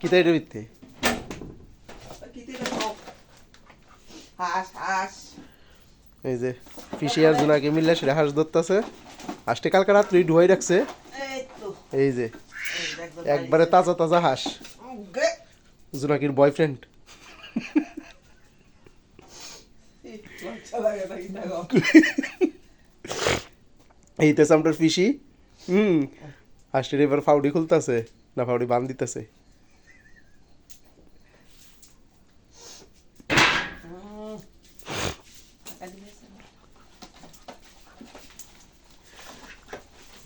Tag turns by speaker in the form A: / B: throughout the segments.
A: কিতা এটা বিত্তে
B: হাঁস হাঁস।
A: এই যে ফিশি আর জোনাকে মিললে সেটা হাঁস ধরতেছে। হাঁসটি কালকে রাত্রি ধুয়াই রাখছে।
B: এই
A: যে একবারে তাজা তাজা হাঁস। জোনাকির বয়ফ্রেন্ড
B: লজ্জা লাগে না কি দেখো
A: এইতেছে আপনার ফিশি হুম। হাঁসটির এবার ফাউডি খুলতেছে না ফাউডি বান দিতেছে।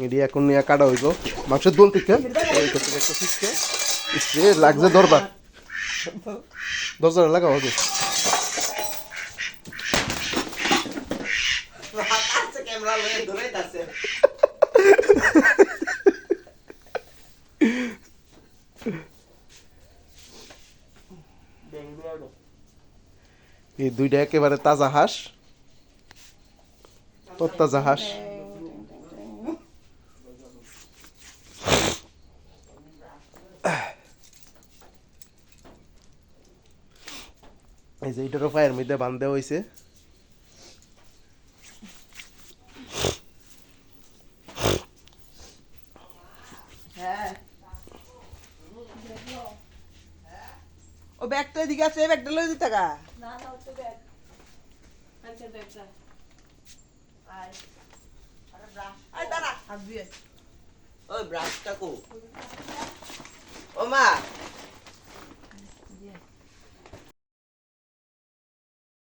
A: এটি এখন নিয়ে কাটা হইব। মাংসের দোল থেকে। লাগছে দরবার। দরজাটা লাগাও হবে এই দুইটা একেবারে তাজা হাঁস। তত্তাজা হাঁস। এই যে এইটারও পায়ের মধ্যে বান্ধে হয়েছে
B: ও ব্যাগটা এদিকে আছে ব্যাগটা লই দিতে গা।
C: না না ওটা ব্যাগ। আচ্ছা ব্যাগটা। আয়
B: আর দাঁড়া। হাত দিয়ে। ওই ব্রাশটা কো। ও মা